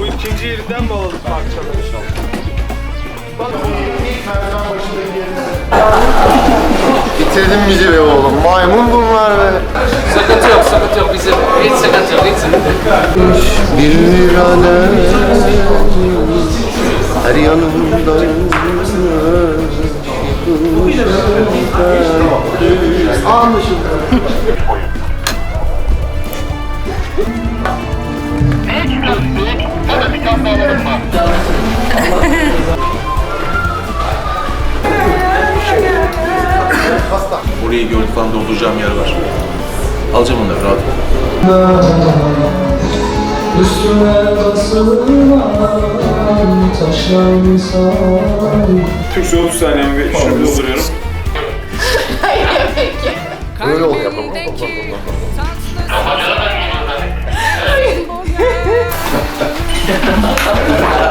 zincirden bağladık parçaları. Bitirdin bizi be oğlum. Maymun bunlar be. Sıkıntı yok, sıkıntı yok. Bizim hiç sıkıntı yok, hiç sıkıntı yok. Bir virane her yanımda Orayı gördük falan dolduracağım yer var. Alacağım onları rahat ol. Üstüme basılan taşlar misal Türkçe 30 saniyem ve şunu dolduruyorum. Böyle oluyor. không